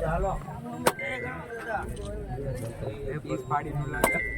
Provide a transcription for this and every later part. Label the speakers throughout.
Speaker 1: ચાલો પાડી નું લાગે.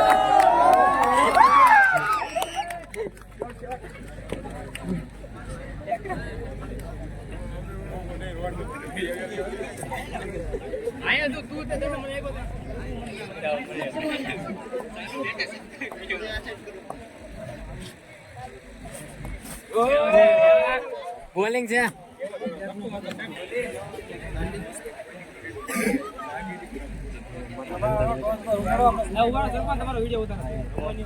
Speaker 1: બોલિંગ છે. તમારો
Speaker 2: વીડિયો ઉતારો ગાડી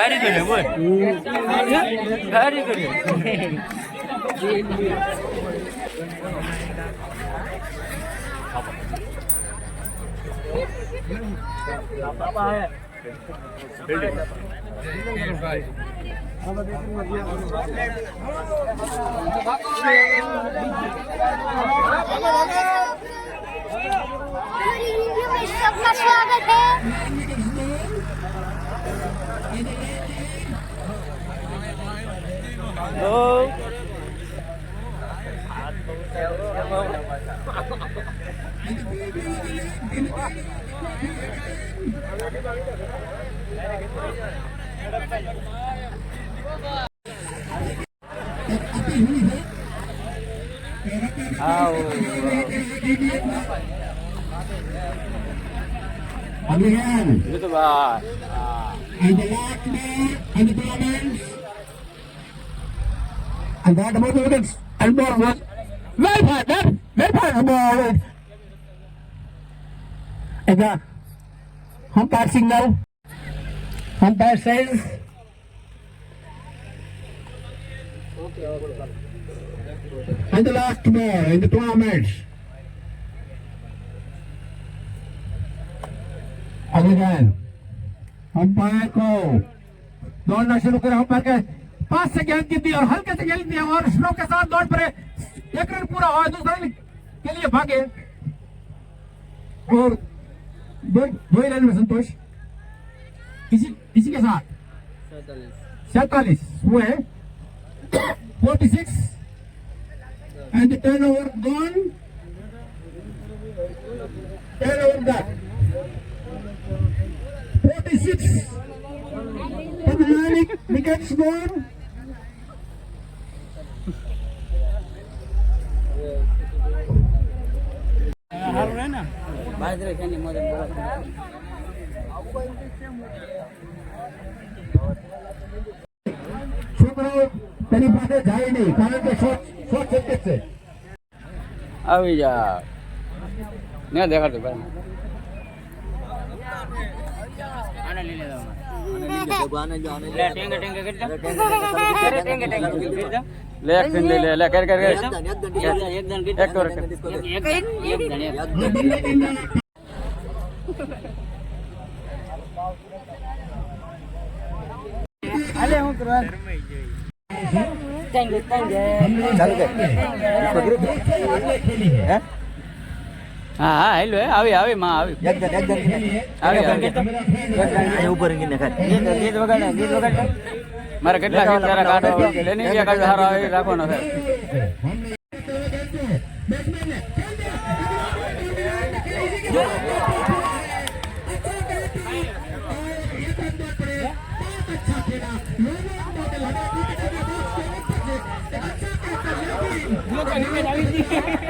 Speaker 2: સારી કરે બોલ
Speaker 3: સારી
Speaker 1: કરે સ્વાગત
Speaker 3: હે Go. Amin. Ini Pak. Ini Ini ada Baman, I'm the now. and ball was that the ball. I got umpire signal. Umpire says. And the last ball in the tournament. Again, umpire go. Don't rush the back. पास से गेंद गिर दी और हल्के से गेंद दिया और slow के साथ दौड़ पड़े। एक रन पूरा हुआ दूसरा रन के लिए भागे और दो दो रन में संतोष। इसी इसी के साथ। सैतालीस हुए। Forty six. And turn over gone turn over that 46 Panoramic wickets gone. છોકરાઓ તેની પાસે જાય નહીં કારણ કે શોર્ટ શોર્ટ સર્કિટ છે.
Speaker 1: આવી જા. ને દેખાડતું ભાઈ. આને લઈ લેજો લે ટેંગે ટેંગે કરી દો ટેંગે ટેંગે કરી દો લે એક દિન લઈ લે લે કર કર કર એક દન એક કર એક એક દન એક
Speaker 3: ચાલુ કર
Speaker 1: હા હા હા હેલો હે આવી આવી માં આવી આવી આવી મારે કેટલા ગીત તારા કાઢો લેની ગયા આવી રાખવાનો છે
Speaker 4: I'm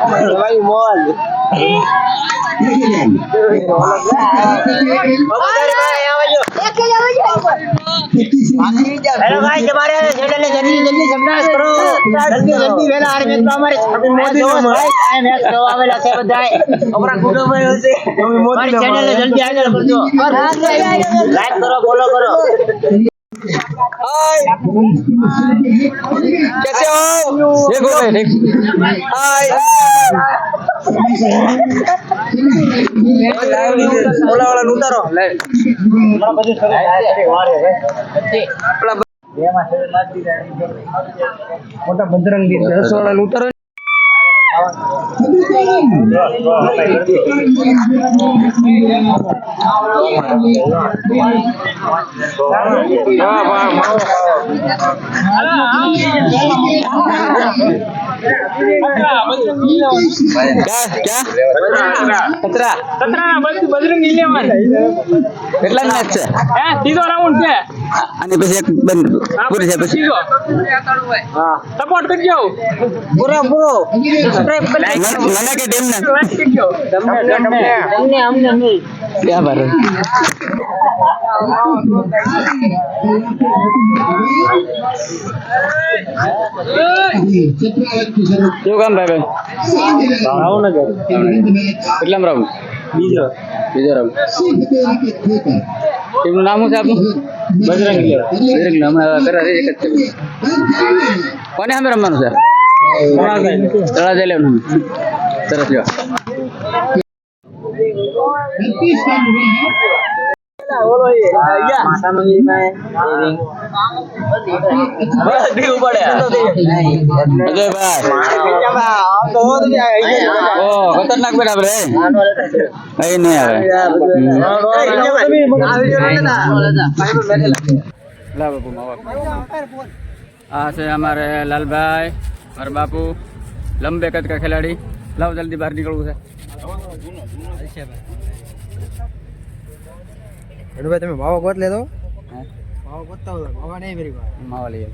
Speaker 4: May mall.
Speaker 5: હેલો ભાઈ તમારે જલ્દી જલ્દી જલ્દી સમજાસ કરો. જલ્દી જલ્દી વેલા આર મેચ અમારે મોદી ભાઈ આ મેચ તો આવેલા છે બધાય. અમારા કુટુંબ હશે. મોદી ચેનલ જલ્દી આગળ કરજો લાઈક કરો ફોલો કરો.
Speaker 1: कैसे हो देखो भाई देख
Speaker 4: ઓલા વાળા ઉતારો મોટા બજરંગ દી દસ વાળા ઉતારો
Speaker 1: વાહ વાહ વાહ કેટલા મેચ છે અને પછી એક બંધ પૂરી છે પછી
Speaker 4: તમને અમને નહીં
Speaker 1: ક્યાં બાર શું કામ ભાઈ ભાઈ? કેટલામ રામ બીજો. બીજો રામ એમનું નામ શું છે આપનું? બજરંગ બજરંગ અમે કરા એક જ છે. કોને સામે રમવાનું છે? તળા જઈ લેવાનું સરસ લ્યો અજયભાઈ ઓ ખતરનાક બેટા આપણે અહીં નહીં આવે લા બાપુ માવા આ છે અમારે લાલભાઈ, મારા બાપુ, લંબે કદ કા ખેલાડી. લાવ જલ્દી બહાર નીકળવું છે.
Speaker 4: ભાઈ તમે માવો ગોત લેતો
Speaker 1: હે?
Speaker 4: માવો ગોતતા હોય માવા નહીં મેરી પાસે
Speaker 1: માવા લઈએ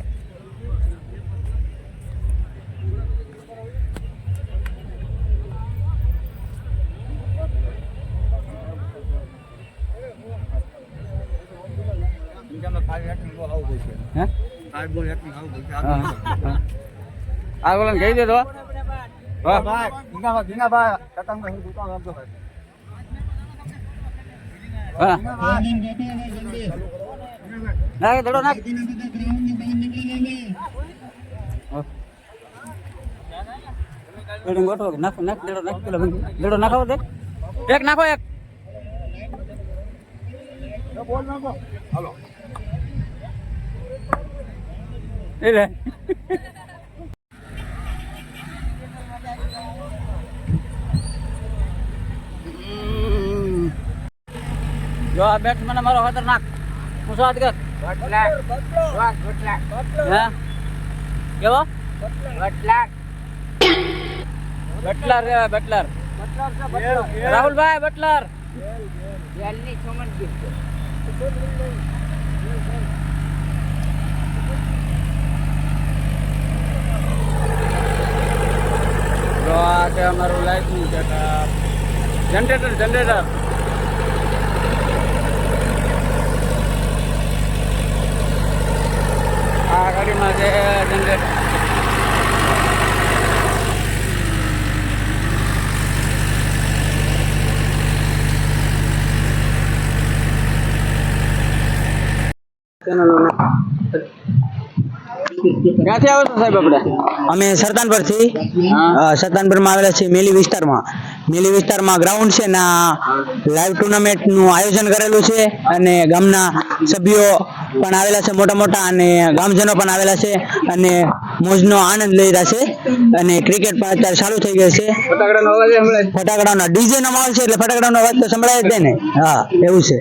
Speaker 1: હે
Speaker 4: આઠ બોલ એટલું આવું બોલ
Speaker 1: હા, હા. આ બોલાને કહી દેતો વાહ
Speaker 4: ભાઈ ધીંગા ધીંગા ભાઈ કતંગ ભાઈ દુકાન આપજો ભાઈ
Speaker 1: હા નાખ, દડો નાખ. બેડું ગોઠવો નાખો, નાખ, દડો, નાખ, પેલો દડો નાખો દે એક નાખો એક. એ જો આ બેટ્સમેન અમારો ખતરનાક હું સાથ કર? હે? કેવો? બટલર રે બટલર. રાહુલભાઈ બટલર. તો આ છે અમારું લાઈટનું જનરેટર જનરેટર ગાડીમાં છે જનરેટર ક્યાંથી આવો છો સાહેબ આપણે?
Speaker 2: અમે સરતાનપુરથી સરતાનપુરમાં આવેલા છે મેલી વિસ્તારમાં. મેલી વિસ્તારમાં ગ્રાઉન્ડ છે ને લાઈવ ટુર્નામેન્ટનું આયોજન કરેલું છે અને ગામના સભ્યો પણ આવેલા છે મોટા મોટા અને ગામજનો પણ આવેલા છે અને મોજનો આનંદ લઈ રહ્યા છે અને ક્રિકેટ પણ અત્યારે ચાલુ થઈ ગયું છે.
Speaker 1: ફટાકડાનો અવાજ સંભળાય
Speaker 2: ફટાકડાનો ડીજે નો માહોલ છે એટલે ફટાકડાનો અવાજ તો સંભળાય જ ને. હા એવું છે.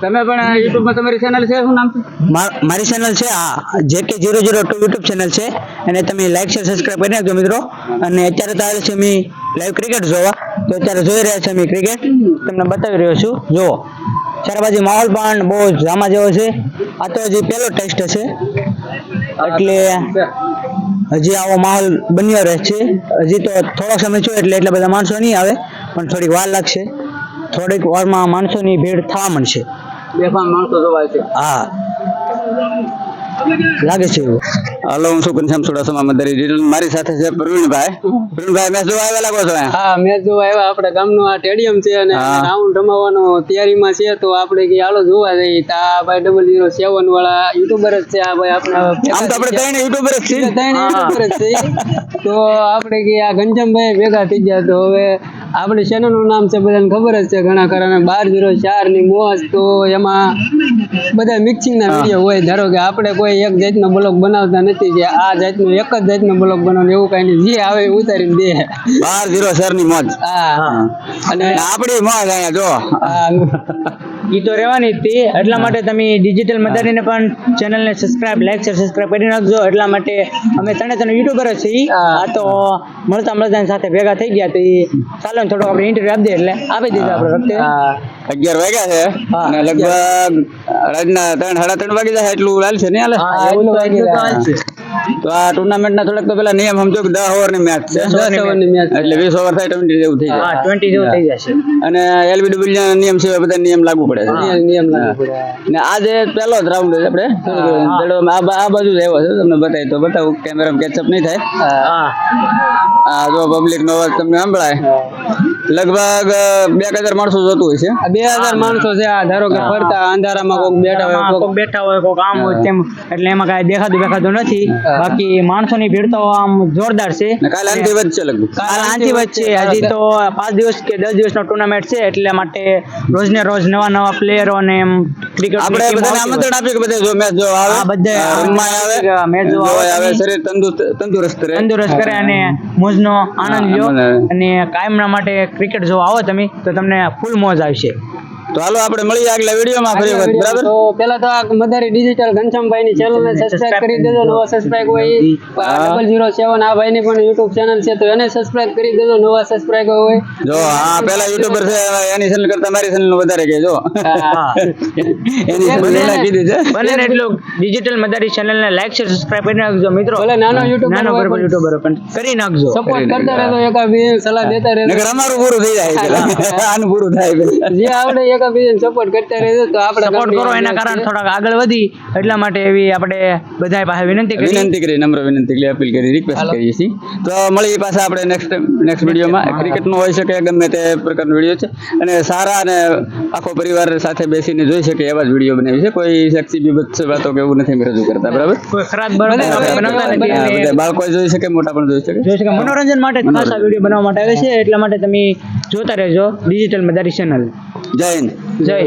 Speaker 1: તમે પણ યુટ્યુબમાં તમારી ચેનલ છે? શું નામ છે?
Speaker 2: મારી ચેનલ છે આ જે કે zero zero two YouTube channel છે. અને તમે લાઈક શેર સબસ્ક્રાઇબ કરી નાખજો મિત્રો. અને અત્યારે તો આવે છે મે લાઈવ ક્રિકેટ જોવા. તો અત્યારે જોઈ રહ્યા છે અમે ક્રિકેટ તમને બતાવી રહ્યો છું. જુઓ. ચારબાજી માહોલ પણ બહુ જામા જેવો છે. આ તો હજી પહેલો ટેસ્ટ છે. એટલે હજી આવો માહોલ બન્યો રહે છે. હજી તો થોડો સમય છું એટલે એટલા બધા માણસો નહીં આવે. પણ થોડીક વાર લાગશે. થોડીક વારમાં માણસોની ભીડ થવા મળશે
Speaker 1: બેફામ માણસો જોવાય છે.
Speaker 2: હા. લાગે છે
Speaker 1: હાલો હું છું ઘનશ્યામ ચુડાસમા મદરી ડિટેલ મારી સાથે છે પ્રવીણભાઈ. પ્રવીણભાઈ મેચ જોવા આવ્યા લાગો છો
Speaker 4: હા મેચ જોવા આવ્યા. આપણે ગામનું આ સ્ટેડિયમ છે અને રાઉન્ડ રમાવાનો તૈયારીમાં છે. તો આપણે કે હાલો જોવા જઈએ. તો આ ભાઈ ડબલ ઝીરો સેવન વાળા યુટ્યુબર જ છે. આ ભાઈ આપણે
Speaker 1: આમ તો આપણે ત્રણે યુટ્યુબર જ છીએ.
Speaker 4: ત્રણે યુટ્યુબર જ છે તો આપણે કે આ ઘનશ્યામભાઈ ભેગા થઈ ગયા. તો હવે આપણી નું નામ છે બધાને ખબર જ છે ઘણા ખરા બાર ઝીરો ચારની મોજ તો એમાં બધા મિક્સિંગ ના વીડિયો હોય. ધારો કે આપણે કોઈ એક જાતનો બ્લોગ બનાવતા નથી કે આ જાતનો એક જ જાતનો બ્લોગ બનાવવાનો એવું કઈ નહીં. જે આવે ઉતારી ઉતારીને દે.
Speaker 1: બાર ઝીરો ચારની મોજ.
Speaker 4: હા. અને
Speaker 1: અને આપણી મોજ અહીંયા જો.
Speaker 2: ઈ તો રહેવાની જ હતી એટલા માટે તમે ડિજિટલ મદારીને પણ ચેનલને સબસ્ક્રાઇબ લાઈક શેર સબસ્ક્રાઇબ કરી નાખજો. એટલા માટે અમે ત્રણે ત્રણ યુટ્યુબર જ છીએ. આ તો મળતા મળતા સાથે ભેગા થઈ ગયા તો. એ ચાલો ને થોડો આપણે ઇન્ટરવ્યુ આપી દે એટલે આપી દીધું આપણે વખતે.
Speaker 1: અગિયાર વાગ્યા છે. અને લગભગ રાતના ત્રણ સાડા ત્રણ વાગી જાય એટલું લાલ છે ને હાલે?
Speaker 2: તો
Speaker 1: આ ટુર્નામેન્ટ ના થોડાક તો પેલા નિયમ સમજો કે દસ ઓવરની મેચ છે.
Speaker 4: ઓવરની.
Speaker 1: એટલે વીસ ઓવર થાય ટ્વેન્ટી જેવું થઈ જાય.
Speaker 2: ટ્વેન્ટી જેવું થઈ જશે.
Speaker 1: અને એલબીડબ્લ્યુ ના નિયમ સિવાય બધા નિયમ લાગુ પડે છે.
Speaker 4: નિયમ- લાગુ પડે.
Speaker 1: ને આજે પહેલો જ રાઉન્ડ છે આપણે આ બાજુ જ આવ્યો છે તમને બતાવી તો બતાવું કેમેરામાં કેચઅપ નહીં થાય.
Speaker 2: હા.
Speaker 1: આ જો પબ્લિક નો અવાજ તમને સંભળાય. લગભગ બે હજાર માણસો જોતું હોય છે.
Speaker 4: બે હજાર માણસો છે આ ધારો કે ફરતા અંધારામાં કોક બેઠા હોય કોક
Speaker 2: બેઠા હોય કોક આમ હોય તેમ. એટલે એમાં કાંઈ દેખાતું દેખાતું નથી. બાકી માણસોની ભીડ તો આમ જોરદાર છે.
Speaker 1: કાલે આનથી વધશે લગભગ.
Speaker 2: કાલ આંધી વચ્ચે હજી તો પાંચ દિવસ કે દસ દિવસનો ટુર્નામેન્ટ છે એટલે માટે રોજ ને રોજ નવા નવા પ્લેયરો ને એમ ક્રિકેટ
Speaker 1: આપણે બધાને આમંત્રણ આપીએ કે બધા જો મેચ જો આવે
Speaker 2: બધા
Speaker 1: રમવા આવે
Speaker 2: મેચ જોવા આવે.
Speaker 1: આવે શરીર તંદુરસ્ત તંદુરસ્ત રહે.
Speaker 2: તંદુરસ્ત કરે અને મોજનો આનંદ
Speaker 1: આવે.
Speaker 2: અને કાયમના માટે ક્રિકેટ જોવા આવો તમે તો તમને ફૂલ મોજ આવશે.
Speaker 1: તો હાલો આપણે મળીએ આગલા વિડીયોમાં ફરી વખત બરાબર?
Speaker 4: તો પેલા તો આ મદારી ડિજિટલ ઘનશ્યામભાઈ ની ચેનલ ને સબસ્ક્રાઇબ કરી દેજો નવા સબસ્ક્રાઇબ હોય ડબલ ઝીરો સેવન આ ભાઈ ની પણ યુટ્યુબ ચેનલ છે તો એને સબસ્ક્રાઇબ કરી દેજો નવા સબસ્ક્રાઇબ હોય.
Speaker 1: જો હા પેલા યુટ્યુબર છે એની ચેનલ કરતા મારી ચેનલનું વધારે કહેજો. એની ચેનલ કીધી છે.
Speaker 2: બને ને એટલું ડિજિટલ મદારી ચેનલ ને લાઈક શેર સબસ્ક્રાઇબ કરી નાખજો મિત્રો.
Speaker 4: ભલે નાનો યુટ્યુબર
Speaker 2: નાનો બરોબર યુટ્યુબર પણ કરી નાખજો.
Speaker 4: સપોર્ટ કરતા રહેજો એકા બીજા સલાહ દેતા રહેજો.
Speaker 1: નકર અમારું પૂરું થઈ જાય આનું પૂરું થાય
Speaker 4: જે આવડે એકા બીજાને સપોર્ટ કરતા રહેજો તો આપણે
Speaker 2: સપોર્ટ કરો એના કારણે થોડાક આગળ વધી. એટલા માટે એવી આપણે બધાય પાસે વિનંતી કરી
Speaker 1: વિનંતી કરી નમ્ર વિનંતી કરી અપીલ કરી રિક્વેસ્ટ કરીએ છીએ. તો મળીએ પાસે આપણે નેક્સ્ટ નેક્સ્ટ વિડીયોમાં. ક્રિકેટનો હોઈ શકે ગમે તે પ્રકારનો વીડિયો છે. અને સારા અને આખો પરિવાર સાથે બેસીને જોઈ શકે એવા જ વીડિયો બનાવી છે. કોઈ સેક્સી બીભત્સ વાતો કે એવું નથી રજૂ કરતા બરાબર?
Speaker 2: કોઈ ખરાબ
Speaker 1: બાળકો જોઈ શકે મોટા પણ જોઈ શકે.
Speaker 2: જોઈ શકે. મનોરંજન માટે ખાસ આ વીડિયો બનાવવા માટે આવે છે એટલા માટે તમે જોતા રહેજો. ડિજિટલ મદારી ચેનલ
Speaker 1: જય હિન્દ.
Speaker 2: જય.